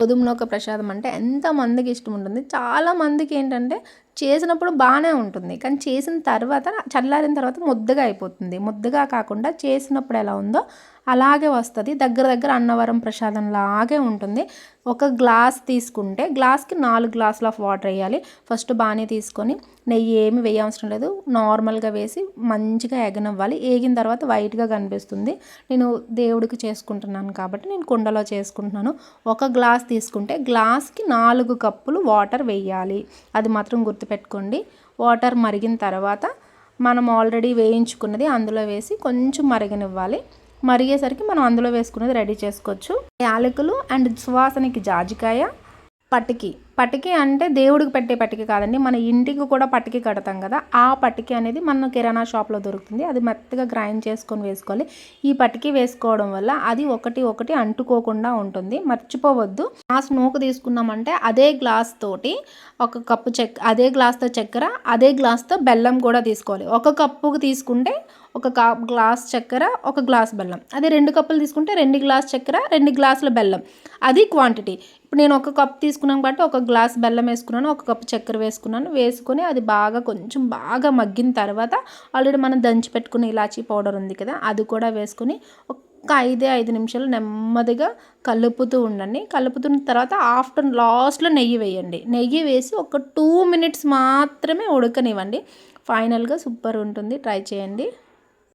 గోధుమ నూక ప్రసాదం అంటే ఎంతమందికి ఇష్టం ఉంటుంది. చాలా మందికి ఏంటంటే చేసినప్పుడు బాగానే ఉంటుంది. కానీ చేసిన తర్వాత చల్లారిన తర్వాత ముద్దగా అయిపోతుంది. ముద్దగా కాకుండా చేసినప్పుడు ఎలా ఉందో అలాగే వస్తుంది. దగ్గర దగ్గర అన్నవరం ప్రసాదం లాగే ఉంటుంది. ఒక గ్లాస్ తీసుకుంటే గ్లాస్కి నాలుగు గ్లాసులు ఆఫ్ వాటర్ వేయాలి. ఫస్ట్ బాగానే తీసుకొని నెయ్యి ఏమి వేయవసరం లేదు. నార్మల్గా వేసి మంచిగా ఎగనవ్వాలి. ఏగిన తర్వాత వైట్గా కనిపిస్తుంది. నేను దేవుడికి చేసుకుంటున్నాను కాబట్టి నేను కుండలో చేసుకుంటున్నాను. ఒక గ్లాస్ తీసుకుంటే గ్లాస్కి నాలుగు కప్పులు వాటర్ వేయాలి. అది మాత్రం గుర్తుపెట్టుకోండి. వాటర్ మరిగిన తర్వాత మనం ఆల్రెడీ వేయించుకున్నది అందులో వేసి కొంచెం మరగనివ్వాలి. మరిగేసరికి మనం అందులో వేసుకునేది రెడీ చేసుకోవచ్చు. యాలకులు అండ్ సువాసనకి జాజికాయ పటికి పటికి అంటే దేవుడికి పెట్టే పటికి కాదండి. మన ఇంటికి కూడా పటికి కడతాం కదా. ఆ పటికి అనేది మన కిరాణా షాప్లో దొరుకుతుంది. అది మెత్తగా గ్రైండ్ చేసుకొని వేసుకోవాలి. ఈ పటికి వేసుకోవడం వల్ల అది ఒకటి ఒకటి అంటుకోకుండా ఉంటుంది. మర్చిపోవద్దు. గ్లాస్ నూక తీసుకున్నామంటే అదే గ్లాస్ తోటి ఒక కప్పు చెక్ అదే గ్లాస్తో చక్కెర అదే గ్లాస్తో బెల్లం కూడా తీసుకోవాలి. ఒక కప్పుకు తీసుకుంటే ఒక గ్లాస్ చక్కెర ఒక గ్లాస్ బెల్లం. అదే రెండు కప్పులు తీసుకుంటే రెండు గ్లాస్ చక్కెర రెండు గ్లాసుల బెల్లం. అది క్వాంటిటీ. ఇప్పుడు నేను ఒక కప్ తీసుకున్నాను కాబట్టి ఒక గ్లాస్ బెల్లం వేసుకున్నాను ఒక కప్పు చక్కెర వేసుకున్నాను వేసుకొని అది బాగా కొంచెం బాగా మగ్గిన తర్వాత ఆల్రెడీ మనం దంచి పెట్టుకున్న ఇలాచీ పౌడర్ ఉంది కదా అది కూడా వేసుకొని ఒక ఐదే ఐదు నిమిషాలు నెమ్మదిగా కలుపుతూ ఉండండి. కలుపుతున్న తర్వాత ఆఫ్టర్ లాస్ట్లో నెయ్యి వేయండి. నెయ్యి వేసి ఒక టూ మినిట్స్ మాత్రమే ఉడకనివ్వండి. ఫైనల్గా సూపర్ ఉంటుంది. ట్రై చేయండి.